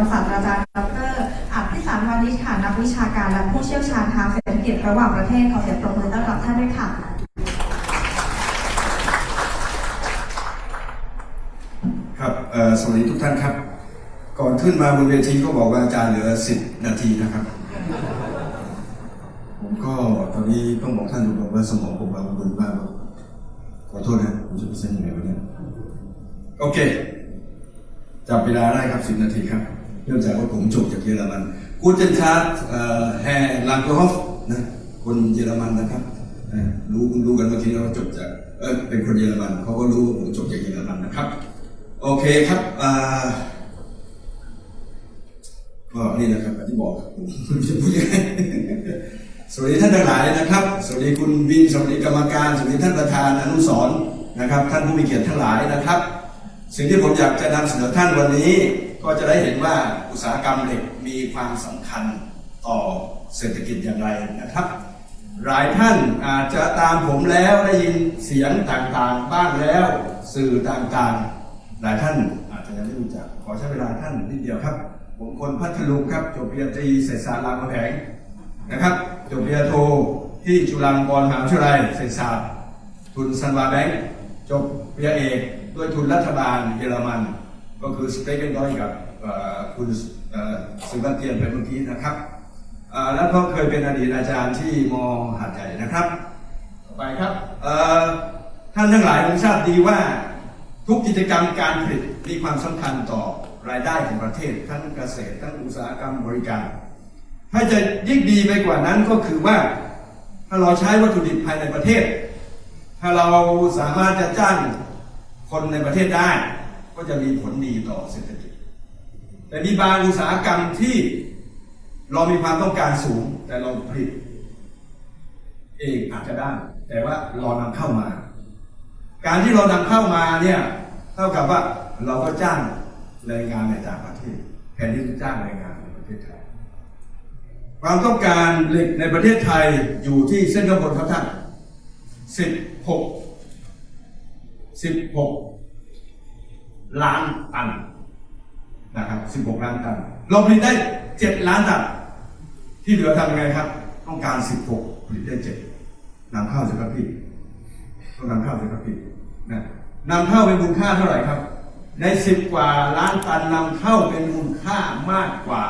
รศาสตราจารย์ดรอภิสารวานิชค่ะนักวิชาการและผู้เชี่ยวชาญทางเศรษฐกิจระหว่างประเทศขอเสียงปรบมือต้อนรับท่านด้วยค่ะ ครับเอ่อสวัสดีทุกท่านครับ ก่อนขึ้นมาบนเวทีก็บอกว่าอาจารย์เหลือ 10 นาทีนะครับ ผมก็ตอนนี้ต้องบอกท่านตรงๆว่าสมองผมบางบุญมากขอโทษนะผมจะไปเซ็นยังไงวะเนี่ยโอเค จับเวลาได้ครับ 10 นาทีครับ เนื่องจากว่าผมจบจากเยอรมันกูเจนชาร์แฮร์ลังโกฮอฟนะคนเยอรมันนะครับรู้รู้กันเมื่อกี้ว่าจบจากเออเป็นคนเยอรมันเขาก็รู้ว่าผมจบจากเยอรมันนะครับ โอเคครับอ่าก็นี่นะครับที่บอกผมจะพูดยังไงสวัสดีท่านทั้งหลายนะครับ สวัสดีคุณวินสวัสดีกรรมการสวัสดีท่านประธานอนุสรนะครับ ท่านผู้มีเกียรติทั้งหลายนะครับ สิ่งที่ผมอยากจะนำเสนอท่านวันนี้ ก็จะได้เห็นว่าอุตสาหกรรมเหล็กมีความสำคัญต่อเศรษฐกิจอย่างไรนะครับ หลายท่านอาจจะตามผมแล้วได้ยินเสียงต่างๆ บ้างแล้ว สื่อต่างๆ หลายท่านอาจจะยังไม่รู้จัก ขอใช้เวลาท่านนิดเดียวครับ ผมคนพัทลุงครับ จบปริญญาตรีเศรษฐศาสตร์รามคำแหงนะครับ จบปริญญาโทที่จุฬาลงกรณ์มหาวิทยาลัยเศรษฐศาสตร์ ทุนซันวาแบงก์จบปริญญาเอกด้วยทุนรัฐบาลเยอรมัน ก็คือสเปกเกนดอยกับเอ่อคุณเอ่อสุบันเตียนไปเมื่อกี้นะครับเอ่อแล้วก็เคยเป็นอดีตอาจารย์ที่มหาดใหญ่นะครับต่อไปครับเอ่อท่านทั้งหลายคงทราบดีว่าทุกกิจกรรมการผลิตมีความสำคัญต่อรายได้ของประเทศทั้งเกษตรทั้งอุตสาหกรรมบริการ ถ้าจะยิ่งดีไปกว่านั้นก็คือว่า ถ้าเราใช้วัตถุดิบภายในประเทศ ถ้าเราสามารถจะจ้างคนในประเทศได้ ก็จะมีผลดีต่อเศรษฐกิจ แต่มีบางอุตสาหกรรมที่เรามีความต้องการสูง แต่เราผลิต เองอาจจะได้ แต่ว่าเรานำเข้ามา การที่เรานำเข้ามาเนี่ยเท่ากับว่าเราก็จ้างแรงงานในต่างประเทศแทนที่จะจ้างแรงงานในประเทศไทย ความต้องการเหล็กในประเทศไทยอยู่ที่เส้นข้างบนครับท่านสิบหกสิบหก ล้านตันนะครับสิบหกล้านตัน เราผลิตได้เจ็ดล้านตัน ที่เหลือทำยังไงครับ ต้องการสิบหกผลิตได้เจ็ดนำเข้าสิครับพี่ ต้องนำเข้าสิครับพี่นะนำเข้าเป็นมูลค่าเท่าไหร่ครับ ในสิบกว่าล้านตันนำเข้าเป็นมูลค่ามากกว่า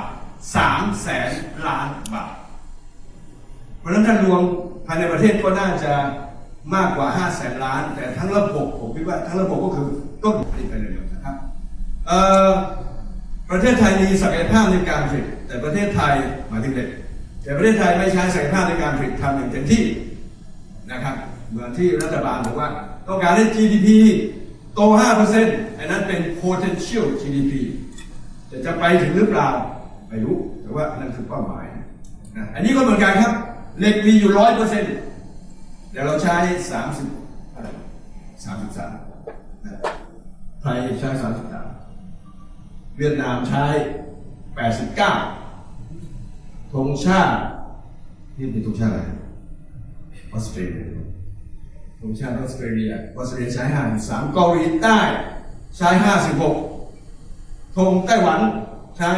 สามแสนล้านบาท เพราะฉะนั้นถ้ารวมภายในประเทศก็น่าจะ มากกว่า5 0 0แสนล้าน แต่ทั้งระบบผมคิดว่าทั้งระบบก็คือต้นผลิตไปเร็วๆนะครับประเทศไทยมีศักยภาพในการผลิตแต่ประเทศไทยหมายถึงเด็กแต่ประเทศไทยไม่ใช้ศักยภาพในการผลิตทำอย่างเต็มที่นะครับเหมือนที่รัฐบาลบอกว่า ต้องการให้ GDP โต 5%อันนั้นเป็น potential GDP แต่จะไปถึงหรือเปล่าไม่รู้ แต่ว่านั่นคือเป้าหมายนะอันนี้ก็เหมือนกันครับเหล็กมีอยู่ร้อยเปอร์เซ็นต์ แต่เราใช้สามสิบอะไรสามสิบสามไทยใช้สามสิบสามเวียดนามใช้แปดสิบเก้าธงชาตินี่เป็นธงชาติอะไรออสเตรเลียธงชาติออสเตรเลียออสเตรเลียใช้ห้าสิบสามเกาหลีใต้ใช้ห้าสิบหกธงไต้หวันใช้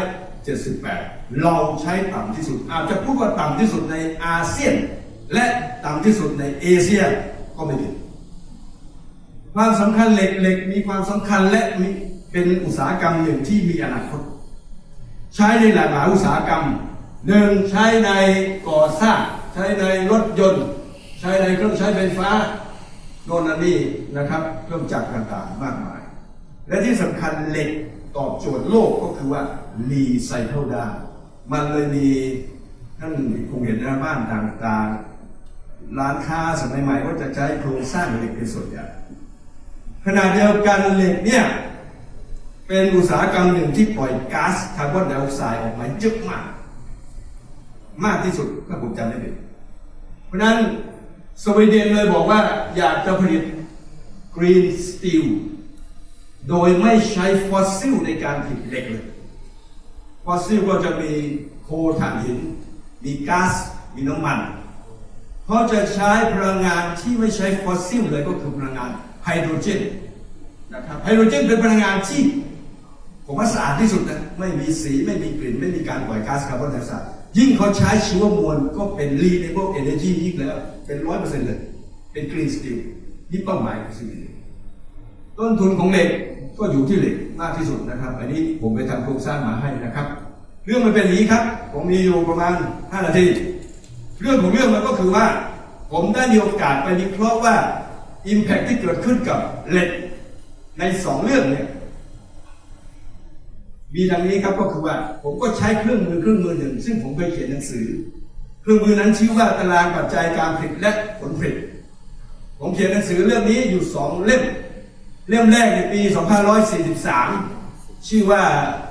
78เราใช้ต่ำที่สุด อาจจะพูดว่าต่ำที่สุดในอาเซียน และต่ำที่สุดในเอเชียก็ไม่ผิดความสำคัญเหล็กเหล็กมีความสำคัญและมีเป็นอุตสาหกรรมหนึ่งที่มีอนาคต ใช้ในหลากหลายอุตสาหกรรมหนึ่งใช้ในก่อสร้างใช้ในรถยนต์ ใช้ในเครื่องใช้ไฟฟ้าโน่นนั่นนี่นะครับเครื่องจักรต่างๆมากมาย และที่สำคัญเหล็กตอบโจทย์โลกก็คือว่ารีไซเคิลได้มันเลยมีท่านคงเห็นนะบ้านต่างๆ ร้านค้าสมัยใหม่ก็จะใช้โครงสร้างเหล็กเป็นส่วนใหญ่ขณะเดียวกันเหล็กเนี่ยเป็นอุตสาหกรรมหนึ่งที่ปล่อยก๊าซคาร์บอนไดออกไซด์ออกมาเยอะมาก มากที่สุดถ้าผมจำไม่ผิดเพราะฉะนั้นสวีเดนเลยบอกว่าอยากจะผลิตกรีนสตีลโดยไม่ใช้ฟอสซิลในการผลิตเหล็กเลยฟอสซิลก็จะมีโคถ่านหิน มีก๊าซมีน้ำมัน เพราะจะใช้พลังงานที่ไม่ใช้ฟอสซิลเลยก็คือพลังงานไฮโดรเจนนะครับไฮโดรเจนเป็นพลังงานที่ผมว่าสะอาดที่สุดนะไม่มีสีไม่มีกลิ่น ไม่มีการปล่อยก๊าซคาร์บอนไดออกไซด์ยิ่งเขาใช้ชีวมวลก็เป็น renewable energy ยิ่งแล้ว เป็นร้อยเปอร์เซ็นต์เลย เป็น green steel นี่เป้าหมายของสิ่งนี้ต้นทุนของเหล็กก็อยู่ที่เหล็กมากที่สุดนะครับ อันนี้ผมไปทำโครงสร้างมาให้นะครับ เรื่องมันเป็นอย่างนี้ครับ ผมมีอยู่ประมาณ 5 นาที เรื่องของเรื่องมันก็คือว่า ผมได้มีโอกาสไปวิเคราะห์ว่า Impact ที่เกิดขึ้นกับเหล็กในสองเรื่องเนี่ยมีดังนี้ครับก็คือว่า ผมก็ใช้เครื่องมือเครื่องมือหนึ่ง ซึ่งผมเคยเขียนหนังสือ เครื่องมือนั้นชื่อว่าตารางปัจจัยการผลิตและผลผลิต ผมเขียนหนังสือเรื่องนี้อยู่สองเล่ม เล่มแรกในปี 2543 ชื่อว่า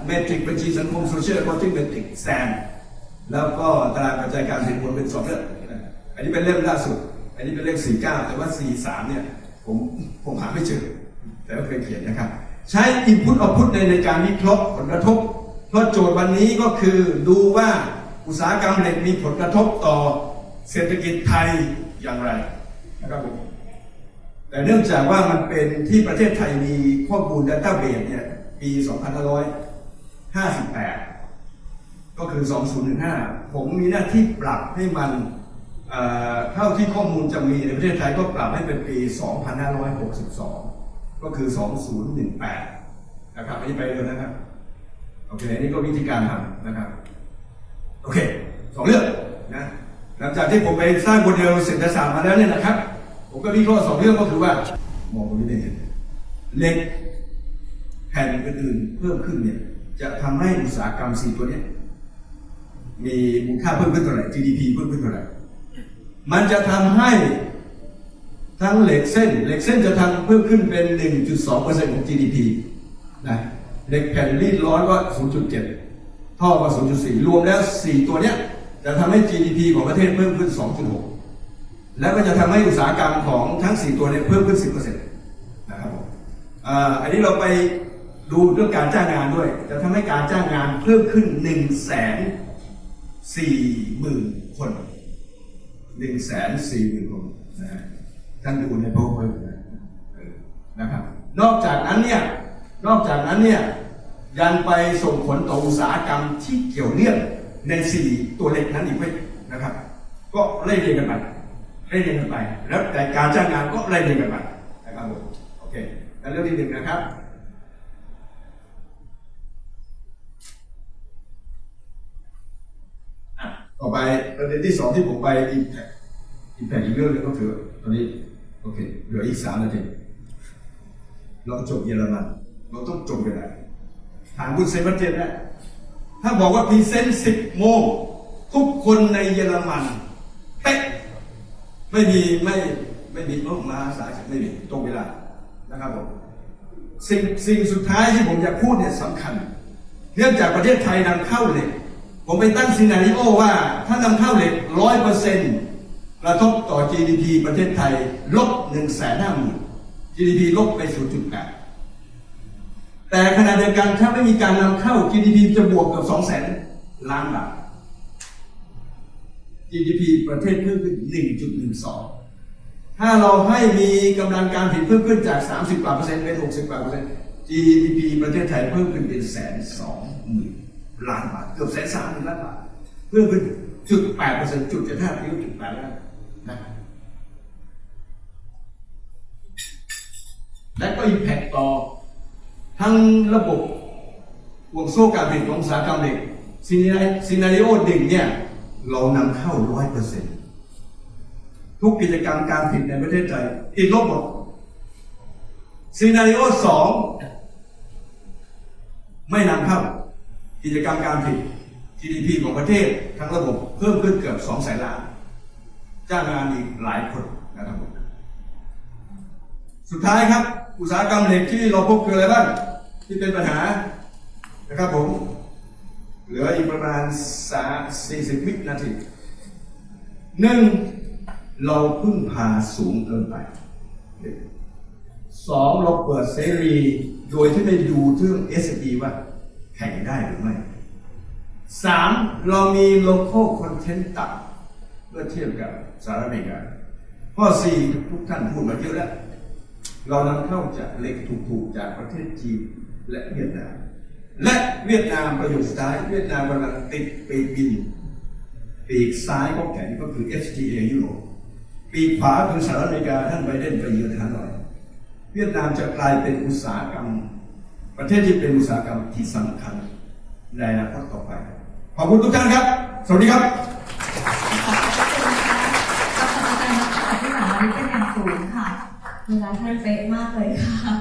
Metric บัญชีสังคม Social Accounting Metric SAM แล้วก็ตารางปัจจัยการผลิตผลเป็นสองเล่มอันนี้เป็นเล่มล่าสุด อันนี้เป็นเล่ม49แต่ว่า43เนี่ยผมผมหาไม่เจอ แต่ว่าเคยเขียนนะครับ ใช้ Input Output ในในการวิเคราะห์ผลกระทบ เพราะโจทย์วันนี้ก็คือดูว่าอุตสาหกรรมเหล็กมีผลกระทบต่อเศรษฐกิจไทยอย่างไรนะครับผมแต่เนื่องจากว่ามันเป็นที่ประเทศไทยมีข้อมูล Database เนี่ยปี 2558 ก็คือ 2015 ผมมีหน้าที่ปรับให้มันเท่าที่ข้อมูลจะมีในประเทศไทยก็ปรับให้เป็นปี 2562 ก็คือ 2018 นะครับอันนี้ไปเร็วนะครับ โอเคอันนี้ก็วิธีการทำนะครับ โอเคสองเรื่องนะหลังจากที่ผมไปสร้างโมเดลเศรษฐศาสตร์มาแล้วเนี่ยนะครับ ผมก็วิเคราะห์สองเรื่องก็คือว่ามองตรงนี้ได้เห็นเล็กแผ่นอื่นๆเพิ่มขึ้นเนี่ยจะทำให้อุตสาหกรรมสี่ตัวเนี้ มีมูลค่าเพิ่มขึ้นเท่าไหร่ GDP เพิ่มขึ้นเท่าไหร่ มันจะทำให้ทั้งเหล็กเส้น เหล็กเส้นจะทำเพิ่มขึ้นเป็น 1.2%ของ GDP นะเหล็กแผ่นรีดร้อนก็ 0.7 ท่อก็ 0.4 รวมแล้ว 4 ตัวเนี้ยจะทำให้ GDP ของประเทศเพิ่มขึ้น 2.6 แล้วก็จะทำให้อุตสาหกรรมของทั้ง 4 ตัวเนี้เพิ่มขึ้น 10%นะครับผมอันนี้เราไปดูเรื่องการจ้างงานด้วย จะทำให้การจ้างงานเพิ่มขึ้น1 4 0 0 0 0 คน1 4 0 0 0 0 คนนะฮะท่านดูใน PowerPoint นะนะครับ นอกจากนั้นเนี่ย นอกจากนั้นเนี่ย ยังไปส่งผลต่ออุตสาหกรรมที่เกี่ยวเนื่องในสี่ตัวเลขนั้นอีกด้วยนะครับ ก็ไล่เรียงกันไปไล่เรียงกันไป แล้วแต่การจ้างงานก็ไล่เรียงกันไปนะครับผมโอเคแล้วเรื่องที่หนึ่งนะครับ ต่อไปประเด็นที่สองที่ผมไป impact impact อีกเรื่องนึงก็คือตอนนี้โอเคเหลืออีกสามนาทีเราจบเยอรมันเราต้องจบไปได้ถามคุณเซบัสเจนนะถ้าบอกว่าพรีเซนต์สิบโมงทุกคนในเยอรมันเป๊ะไม่มีไม่ไม่มีโอ้มาสายไม่มีตรงเวลานะครับผมสิ่งสิ่งสุดท้ายที่ผมอยากพูดเนี่ยสำคัญ เนื่องจากประเทศไทยนำเข้าเหล็ก ผมไปตั้งซีนาริโอว่า ถ้านำเข้าเหล็กร้อยเปอร์เซ็นต์กระทบต่อ GDP ประเทศไทย ลบหนึ่งแสนห้าหมื่น GDP ลบไป0.8แปดแต่ขณะเดียวกันถ้าไม่มีการนำเข้า GDP จะบวกกับ2 0 0แสนล้านบาท GDP ประเทศเพิ่มขึ้น 1.12 ถ้าเราให้มีกำลังการผลิตเพิ่มขึ้นจาก 30กว่าเปอร์เซ็นต์เป็น 60กว่าเปอร์เซ็นต์ GDP ประเทศไทยเพิ่มขึ้นเป็นแสนสองหมื่น ล้านบาทเกือบแสนสามหมื่นล้านบาทเพิ่มขึ้นจุดแปดเปอร์เซ็นต์จุดเจ็ดห้าจุดแปดล้านนะและก็อิมแพคต่อทั้งระบบห่วงโซ่การผลิตของอุตสาหกรรมเหล็กซีนาริโอหนึ่งเนี่ยเรานำเข้าร้อยเปอร์เซ็นต์ทุกกิจกรรมการผลิตในประเทศไทยติดลบหมดซีนาริโอสองไม่นำเข้า กิจกรรมการผลิต GDP ของประเทศทั้งระบบเพิ่มขึ้นเกือบ2แสนล้าน จ้างงานอีกหลายคนนะครับผมสุดท้ายครับ อุตสาหกรรมเหล็กที่เราพบคืออะไรบ้างที่เป็นปัญหานะครับผม เหลืออีกประมาณสาสี่สิบวินาทีหนึ่งเราพึ่งพาสูงเกินไปสองเราเปิดเสรีโดยที่ไม่ดูเรื่อง s e ว่า แข่งได้หรือไม่สามเรามี local content ต่ำเมื่อเทียบกับสหรัฐอเมริกาข้อสี่ทุกท่านพูดมาเยอะแล้ว เรานำเข้าจากเหล็กถูกๆ จากประเทศจีนและเวียดนาม และเวียดนามประโยคสุดท้าย เวียดนามกำลังติดปีกบิน ปีกซ้ายของแขนก็คือ FTA ยุโรปปีกขวาคือสหรัฐอเมริกาท่านไบเดนไปเยือนฮานอย เวียดนามจะกลายเป็นอุตสาหกรรม ประเทศที่เป็นอุตสาหกรรมที่สำคัญในอนาคตต่อไป ขอบคุณทุกท่านครับ สวัสดีครับขอบคุณค่ะกับสถานการณ์ที่สามวันนี้เป็นอย่างสูงค่ะเวลาท่านเป๊ะมากเลยค่ะ